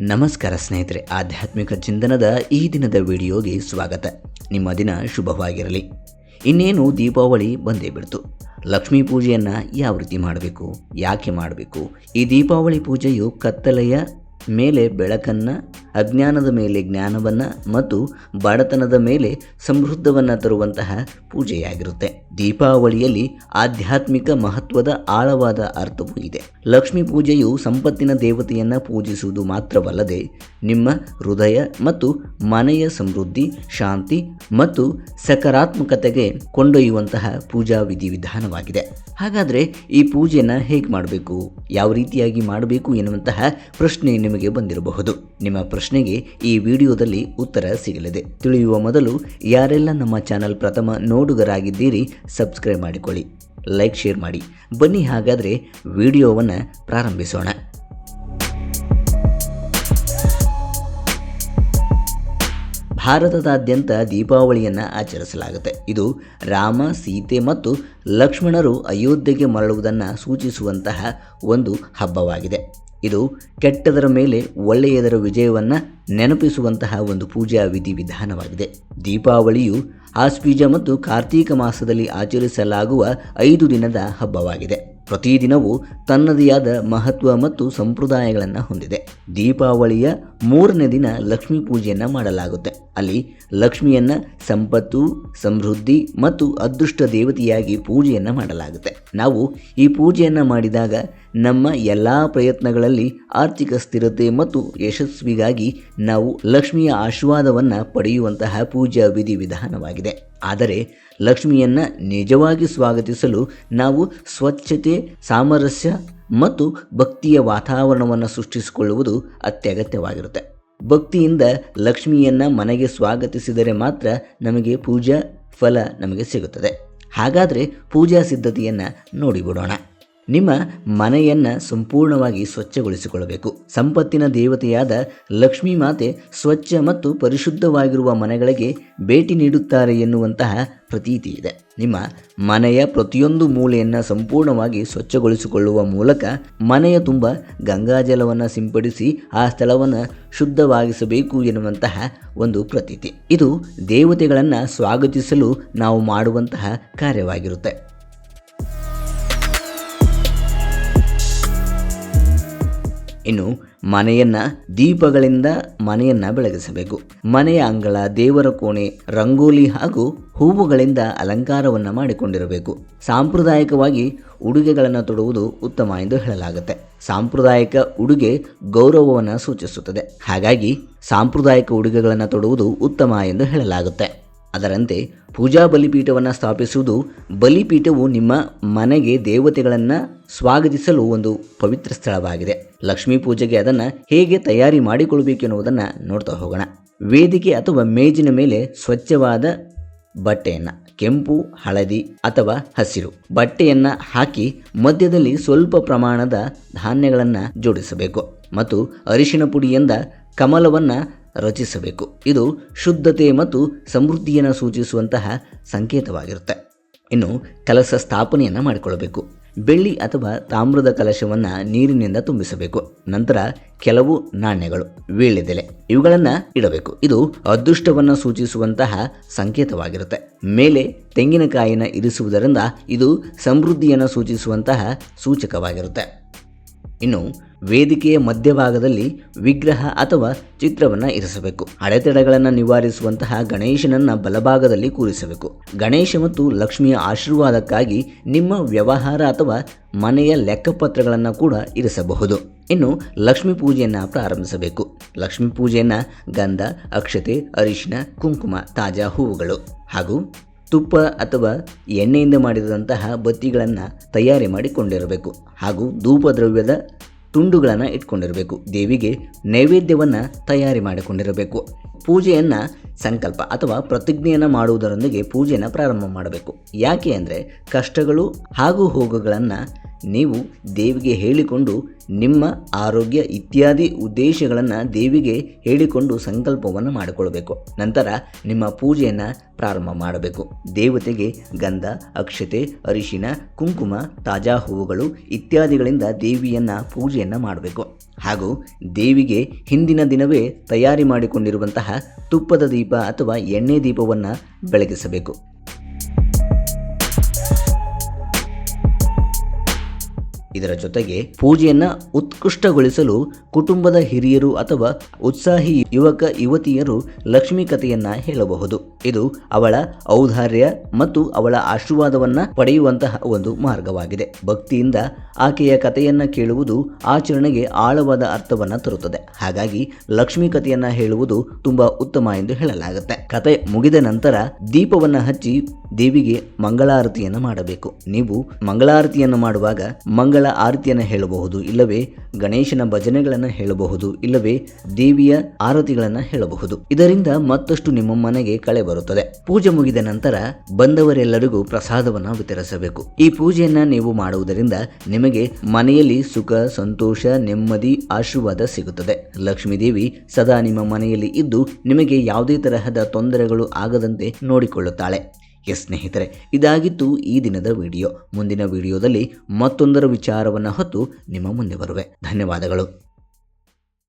ನಮಸ್ಕಾರ ಸ್ನೇಹಿತರೆ, ಆಧ್ಯಾತ್ಮಿಕ ಚಿಂತನದ ಈ ದಿನದ ವಿಡಿಯೋಗೆ ಸ್ವಾಗತ. ನಿಮ್ಮ ದಿನ ಶುಭವಾಗಿರಲಿ. ಇನ್ನೇನು ದೀಪಾವಳಿ ಬಂದೇ ಬಿಡ್ತು. ಲಕ್ಷ್ಮೀ ಪೂಜೆಯನ್ನು ಯಾವ ರೀತಿ ಮಾಡಬೇಕು, ಯಾಕೆ ಮಾಡಬೇಕು? ಈ ದೀಪಾವಳಿ ಪೂಜೆಯು ಕತ್ತಲೆಯ ಮೇಲೆ ಬೆಳಕನ್ನು, ಅಜ್ಞಾನದ ಮೇಲೆ ಜ್ಞಾನವನ್ನು ಮತ್ತು ಬಡತನದ ಮೇಲೆ ಸಮೃದ್ಧವನ್ನು ತರುವಂತಹ ಪೂಜೆಯಾಗಿರುತ್ತೆ. ದೀಪಾವಳಿಯಲ್ಲಿ ಆಧ್ಯಾತ್ಮಿಕ ಮಹತ್ವದ ಆಳವಾದ ಅರ್ಥವೂ ಇದೆ. ಲಕ್ಷ್ಮೀ ಪೂಜೆಯು ಸಂಪತ್ತಿನ ದೇವತೆಯನ್ನು ಪೂಜಿಸುವುದು ಮಾತ್ರವಲ್ಲದೆ ನಿಮ್ಮ ಹೃದಯ ಮತ್ತು ಮನೆಯ ಸಮೃದ್ಧಿ, ಶಾಂತಿ ಮತ್ತು ಸಕಾರಾತ್ಮಕತೆಗೆ ಕೊಂಡೊಯ್ಯುವಂತಹ ಪೂಜಾ ವಿಧಿವಿಧಾನವಾಗಿದೆ. ಹಾಗಾದರೆ ಈ ಪೂಜೆನ ಹೇಗೆ ಮಾಡಬೇಕು? ಯಾವ ರೀತಿಯಾಗಿ ಮಾಡಬೇಕು ಎನ್ನುವಂತಹ ಪ್ರಶ್ನೆ ನಿಮಗೆ ಬಂದಿರಬಹುದು. ನಿಮ್ಮ ಪ್ರಶ್ನೆಗೆ ಈ ವಿಡಿಯೋದಲ್ಲಿ ಉತ್ತರ ಸಿಗಲಿದೆ. ತಿಳಿಯುವ ಮೊದಲು ಯಾರೆಲ್ಲ ನಮ್ಮ ಚಾನಲ್ ಪ್ರಥಮ ನೋಡುಗರಾಗಿದ್ದೀರಿ, ಸಬ್ಸ್ಕ್ರೈಬ್ ಮಾಡಿಕೊಳ್ಳಿ. ಲೈಕ್, ಶೇರ್ ಮಾಡಿ. ಬನ್ನಿ ಹಾಗಾದರೆ ವಿಡಿಯೋವನ್ನು ಪ್ರಾರಂಭಿಸೋಣ. ಭಾರತದಾದ್ಯಂತ ದೀಪಾವಳಿಯನ್ನು ಆಚರಿಸಲಾಗುತ್ತೆ. ಇದು ರಾಮ, ಸೀತೆ ಮತ್ತು ಲಕ್ಷ್ಮಣರು ಅಯೋಧ್ಯೆಗೆ ಮರಳುವುದನ್ನು ಸೂಚಿಸುವಂತಹ ಒಂದು ಹಬ್ಬವಾಗಿದೆ. ಇದು ಕೆಟ್ಟದರ ಮೇಲೆ ಒಳ್ಳೆಯದರ ವಿಜಯವನ್ನು ನೆನಪಿಸುವಂತಹ ಒಂದು ಪೂಜಾ ವಿಧಿವಿಧಾನವಾಗಿದೆ ದೀಪಾವಳಿಯು ಆಸ್ಪೀಜ ಮತ್ತು ಕಾರ್ತೀಕ ಮಾಸದಲ್ಲಿ ಆಚರಿಸಲಾಗುವ ಐದು ದಿನದ ಹಬ್ಬವಾಗಿದೆ. ಪ್ರತಿದಿನವೂ ತನ್ನದೇ ಆದ ಮಹತ್ವ ಮತ್ತು ಸಂಪ್ರದಾಯಗಳನ್ನು ಹೊಂದಿದೆ. ದೀಪಾವಳಿಯ ಮೂರನೇ ದಿನ ಲಕ್ಷ್ಮೀ ಪೂಜೆಯನ್ನು ಮಾಡಲಾಗುತ್ತೆ. ಅಲ್ಲಿ ಲಕ್ಷ್ಮಿಯನ್ನು ಸಂಪತ್ತು, ಸಮೃದ್ಧಿ ಮತ್ತು ಅದೃಷ್ಟ ದೇವತೆಯಾಗಿ ಪೂಜೆಯನ್ನು ಮಾಡಲಾಗುತ್ತೆ. ನಾವು ಈ ಪೂಜೆಯನ್ನು ಮಾಡಿದಾಗ ನಮ್ಮ ಎಲ್ಲ ಪ್ರಯತ್ನಗಳಲ್ಲಿ ಆರ್ಥಿಕ ಸ್ಥಿರತೆ ಮತ್ತು ಯಶಸ್ವಿಗಾಗಿ ನಾವು ಲಕ್ಷ್ಮಿಯ ಆಶೀರ್ವಾದವನ್ನು ಪಡೆಯುವಂತಹ ಪೂಜಾ ವಿಧಿವಿಧಾನವಾಗಿದೆ ಆದರೆ ಲಕ್ಷ್ಮಿಯನ್ನು ನಿಜವಾಗಿ ಸ್ವಾಗತಿಸಲು ನಾವು ಸ್ವಚ್ಛತೆ, ಸಾಮರಸ್ಯ ಮತ್ತು ಭಕ್ತಿಯ ವಾತಾವರಣವನ್ನು ಸೃಷ್ಟಿಸಿಕೊಳ್ಳುವುದು ಅತ್ಯಗತ್ಯವಾಗಿರುತ್ತೆ. ಭಕ್ತಿಯಿಂದ ಲಕ್ಷ್ಮಿಯನ್ನು ಮನೆಗೆ ಸ್ವಾಗತಿಸಿದರೆ ಮಾತ್ರ ನಮಗೆ ಪೂಜಾ ಫಲ ನಮಗೆ ಸಿಗುತ್ತದೆ. ಹಾಗಾದರೆ ಪೂಜಾ ಸಿದ್ಧತೆಯನ್ನು ನೋಡಿಬಿಡೋಣ. ನಿಮ್ಮ ಮನೆಯನ್ನು ಸಂಪೂರ್ಣವಾಗಿ ಸ್ವಚ್ಛಗೊಳಿಸಿಕೊಳ್ಳಬೇಕು. ಸಂಪತ್ತಿನ ದೇವತೆಯಾದ ಲಕ್ಷ್ಮೀ ಮಾತೆ ಸ್ವಚ್ಛ ಮತ್ತು ಪರಿಶುದ್ಧವಾಗಿರುವ ಮನೆಗಳಿಗೆ ಭೇಟಿ ನೀಡುತ್ತಾರೆ ಎನ್ನುವಂತಹ ಪ್ರತೀತಿ ಇದೆ. ನಿಮ್ಮ ಮನೆಯ ಪ್ರತಿಯೊಂದು ಮೂಲೆಯನ್ನು ಸಂಪೂರ್ಣವಾಗಿ ಸ್ವಚ್ಛಗೊಳಿಸಿಕೊಳ್ಳುವ ಮೂಲಕ ಮನೆಯ ತುಂಬ ಗಂಗಾಜಲವನ್ನು ಸಿಂಪಡಿಸಿ ಆ ಸ್ಥಳವನ್ನು ಶುದ್ಧವಾಗಿಸಬೇಕು ಎನ್ನುವಂತಹ ಒಂದು ಪ್ರತೀತಿ. ಇದು ದೇವತೆಗಳನ್ನು ಸ್ವಾಗತಿಸಲು ನಾವು ಮಾಡುವಂತಹ ಕಾರ್ಯವಾಗಿರುತ್ತೆ. ಇನ್ನು ಮನೆಯನ್ನ ದೀಪಗಳಿಂದ ಮನೆಯನ್ನ ಬೆಳಗಿಸಬೇಕು. ಮನೆಯ ಅಂಗಳ, ದೇವರ ಕೋಣೆ, ರಂಗೋಲಿ ಹಾಗೂ ಹೂವುಗಳಿಂದ ಅಲಂಕಾರವನ್ನು ಮಾಡಿಕೊಂಡಿರಬೇಕು. ಸಾಂಪ್ರದಾಯಿಕವಾಗಿ ಉಡುಗೆಗಳನ್ನು ತೊಡುವುದು ಉತ್ತಮ ಎಂದು ಹೇಳಲಾಗುತ್ತೆ. ಸಾಂಪ್ರದಾಯಿಕ ಉಡುಗೆ ಗೌರವವನ್ನು ಸೂಚಿಸುತ್ತದೆ. ಹಾಗಾಗಿ ಸಾಂಪ್ರದಾಯಿಕ ಉಡುಗೆಗಳನ್ನು ತೊಡುವುದು ಉತ್ತಮ ಎಂದು ಹೇಳಲಾಗುತ್ತೆ. ಅದರಂತೆ ಪೂಜಾ ಬಲಿಪೀಠವನ್ನು ಸ್ಥಾಪಿಸುವುದು ಬಲಿಪೀಠವು ನಿಮ್ಮ ಮನೆಗೆ ದೇವತೆಗಳನ್ನು ಸ್ವಾಗತಿಸಲು ಒಂದು ಪವಿತ್ರ ಸ್ಥಳವಾಗಿದೆ. ಲಕ್ಷ್ಮೀ ಪೂಜೆಗೆ ಅದನ್ನು ಹೇಗೆ ತಯಾರಿ ಮಾಡಿಕೊಳ್ಳಬೇಕೆನ್ನುವುದನ್ನು ನೋಡ್ತಾ ಹೋಗೋಣ. ವೇದಿಕೆ ಅಥವಾ ಮೇಜಿನ ಮೇಲೆ ಸ್ವಚ್ಛವಾದ ಬಟ್ಟೆಯನ್ನು, ಕೆಂಪು, ಹಳದಿ ಅಥವಾ ಹಸಿರು ಬಟ್ಟೆಯನ್ನು ಹಾಕಿ ಮಧ್ಯದಲ್ಲಿ ಸ್ವಲ್ಪ ಪ್ರಮಾಣದ ಧಾನ್ಯಗಳನ್ನು ಜೋಡಿಸಬೇಕು. ಮತ್ತು ಅರಿಶಿನ ಪುಡಿಯಿಂದ ಕಮಲವನ್ನು ರಚಿಸಬೇಕು. ಇದು ಶುದ್ಧತೆ ಮತ್ತು ಸಮೃದ್ಧಿಯನ್ನು ಸೂಚಿಸುವಂತಹ ಸಂಕೇತವಾಗಿರುತ್ತೆ. ಇನ್ನು ಕಲಶ ಸ್ಥಾಪನೆಯನ್ನು ಮಾಡಿಕೊಳ್ಳಬೇಕು. ಬೆಳ್ಳಿ ಅಥವಾ ತಾಮ್ರದ ಕಲಶವನ್ನು ನೀರಿನಿಂದ ತುಂಬಿಸಬೇಕು. ನಂತರ ಕೆಲವು ನಾಣ್ಯಗಳು ವೀಳ್ಯದೆಲೆ ಇವುಗಳನ್ನು ಇಡಬೇಕು. ಇದು ಅದೃಷ್ಟವನ್ನು ಸೂಚಿಸುವಂತಹ ಸಂಕೇತವಾಗಿರುತ್ತೆ. ಮೇಲೆ ತೆಂಗಿನಕಾಯಿನ ಇರಿಸುವುದರಿಂದ ಇದು ಸಮೃದ್ಧಿಯನ್ನು ಸೂಚಿಸುವಂತಹ ಸೂಚಕವಾಗಿರುತ್ತೆ. ಇನ್ನು ವೇದಿಕೆಯ ಮಧ್ಯಭಾಗದಲ್ಲಿ ವಿಗ್ರಹ ಅಥವಾ ಚಿತ್ರವನ್ನು ಇರಿಸಬೇಕು. ಅಡೆತಡೆಗಳನ್ನು ನಿವಾರಿಸುವಂತಹ ಗಣೇಶನನ್ನು ಬಲಭಾಗದಲ್ಲಿ ಕೂರಿಸಬೇಕು. ಗಣೇಶ ಮತ್ತು ಲಕ್ಷ್ಮಿಯ ಆಶೀರ್ವಾದಕ್ಕಾಗಿ ನಿಮ್ಮ ವ್ಯವಹಾರ ಅಥವಾ ಮನೆಯ ಲೆಕ್ಕಪತ್ರಗಳನ್ನು ಕೂಡ ಇರಿಸಬಹುದು. ಇನ್ನು ಲಕ್ಷ್ಮೀ ಪೂಜೆಯನ್ನು ಪ್ರಾರಂಭಿಸಬೇಕು. ಲಕ್ಷ್ಮೀ ಪೂಜೆಯನ್ನು ಗಂಧ, ಅಕ್ಷತೆ ಅರಿಶಿನ ಕುಂಕುಮ, ತಾಜಾ ಹೂವುಗಳು ಹಾಗೂ ತುಪ್ಪ ಅಥವಾ ಎಣ್ಣೆಯಿಂದ ಮಾಡಿದಂತಹ ಬತ್ತಿಗಳನ್ನು ತಯಾರಿ ಮಾಡಿಕೊಂಡಿರಬೇಕು. ಹಾಗೂ ಧೂಪ ದ್ರವ್ಯದ ತುಂಡುಗಳನ್ನು ಇಟ್ಕೊಂಡಿರಬೇಕು. ದೇವಿಗೆ ನೈವೇದ್ಯವನ್ನು ತಯಾರಿ ಮಾಡಿಕೊಂಡಿರಬೇಕು. ಪೂಜೆಯನ್ನು ಸಂಕಲ್ಪ ಅಥವಾ ಪ್ರತಿಜ್ಞೆಯನ್ನು ಮಾಡುವುದರೊಂದಿಗೆ ಪೂಜೆಯನ್ನು ಪ್ರಾರಂಭ ಮಾಡಬೇಕು. ಯಾಕೆ ಅಂದರೆ ಕಷ್ಟಗಳು ಹಾಗೂ ಹೋಗುಗಳನ್ನು ನೀವು ದೇವಿಗೆ ಹೇಳಿಕೊಂಡು ನಿಮ್ಮ ಆರೋಗ್ಯ ಇತ್ಯಾದಿ ಉದ್ದೇಶಗಳನ್ನು ದೇವಿಗೆ ಹೇಳಿಕೊಂಡು ಸಂಕಲ್ಪವನ್ನು ಮಾಡಿಕೊಳ್ಬೇಕು. ನಂತರ ನಿಮ್ಮ ಪೂಜೆಯನ್ನು ಪ್ರಾರಂಭ ಮಾಡಬೇಕು. ದೇವತೆಗೆ ಗಂಧ, ಅಕ್ಷತೆ, ಅರಿಶಿನ, ಕುಂಕುಮ, ತಾಜಾ ಹೂವುಗಳು ಇತ್ಯಾದಿಗಳಿಂದ ದೇವಿಯನ್ನು ಪೂಜೆಯನ್ನು ಮಾಡಬೇಕು. ಹಾಗೂ ದೇವಿಗೆ ಹಿಂದಿನ ದಿನವೇ ತಯಾರಿ ಮಾಡಿಕೊಂಡಿರುವಂತಹ ತುಪ್ಪದ ದೀಪ ಅಥವಾ ಎಣ್ಣೆ ದೀಪವನ್ನು ಬೆಳಗಿಸಬೇಕು. ಇದರ ಜೊತೆಗೆ ಪೂಜೆಯನ್ನ ಉತ್ಕೃಷ್ಟಗೊಳಿಸಲು ಕುಟುಂಬದ ಹಿರಿಯರು ಅಥವಾ ಉತ್ಸಾಹಿ ಯುವಕ, ಯುವತಿಯರು ಲಕ್ಷ್ಮೀ ಕಥೆಯನ್ನ ಹೇಳಬಹುದು. ಇದು ಅವಳ ಔದಾರ್ಯ ಮತ್ತು ಅವಳ ಆಶೀರ್ವಾದವನ್ನ ಪಡೆಯುವಂತಹ ಒಂದು ಮಾರ್ಗವಾಗಿದೆ. ಭಕ್ತಿಯಿಂದ ಆಕೆಯ ಕಥೆಯನ್ನ ಕೇಳುವುದು ಆಚರಣೆಗೆ ಆಳವಾದ ಅರ್ಥವನ್ನ ತರುತ್ತದೆ. ಹಾಗಾಗಿ ಲಕ್ಷ್ಮೀ ಕಥೆಯನ್ನ ಹೇಳುವುದು ತುಂಬಾ ಉತ್ತಮ ಎಂದು ಹೇಳಲಾಗುತ್ತೆ. ಕತೆ ಮುಗಿದ ನಂತರ ದೀಪವನ್ನ ಹಚ್ಚಿ ದೇವಿಗೆ ಮಂಗಳಾರತಿಯನ್ನು ಮಾಡಬೇಕು. ನೀವು ಮಂಗಳಾರತಿಯನ್ನು ಮಾಡುವಾಗ ಮಂಗಳ ಆರತಿಯನ್ನು ಹೇಳಬಹುದು, ಇಲ್ಲವೇ ಗಣೇಶನ ಭಜನೆಗಳನ್ನು ಹೇಳಬಹುದು, ಇಲ್ಲವೇ ದೇವಿಯ ಆರತಿಗಳನ್ನು ಹೇಳಬಹುದು. ಇದರಿಂದ ಮತ್ತಷ್ಟು ನಿಮ್ಮ ಮನೆಗೆ ಕಳೆ ಬರುತ್ತದೆ. ಪೂಜೆ ಮುಗಿದ ನಂತರ ಬಂದವರೆಲ್ಲರಿಗೂ ಪ್ರಸಾದವನ್ನು ವಿತರಿಸಬೇಕು. ಈ ಪೂಜೆಯನ್ನ ನೀವು ಮಾಡುವುದರಿಂದ ನಿಮಗೆ ಮನೆಯಲ್ಲಿ ಸುಖ, ಸಂತೋಷ, ನೆಮ್ಮದಿ, ಆಶೀರ್ವಾದ ಸಿಗುತ್ತದೆ. ಲಕ್ಷ್ಮೀ ದೇವಿ ಸದಾ ನಿಮ್ಮ ಮನೆಯಲ್ಲಿ ಇದ್ದು ನಿಮಗೆ ಯಾವುದೇ ತರಹದ ತೊಂದರೆಗಳು ಆಗದಂತೆ ನೋಡಿಕೊಳ್ಳುತ್ತಾಳೆ. ಎಸ್ ಸ್ನೇಹಿತರೆ, ಇದಾಗಿತ್ತು ಈ ದಿನದ ವಿಡಿಯೋ. ಮುಂದಿನ ವಿಡಿಯೋದಲ್ಲಿ ಮತ್ತೊಂದರ ವಿಚಾರವನ್ನು ಹೊತ್ತು ನಿಮ್ಮ ಮುಂದೆ ಬರುವೆ. ಧನ್ಯವಾದಗಳು.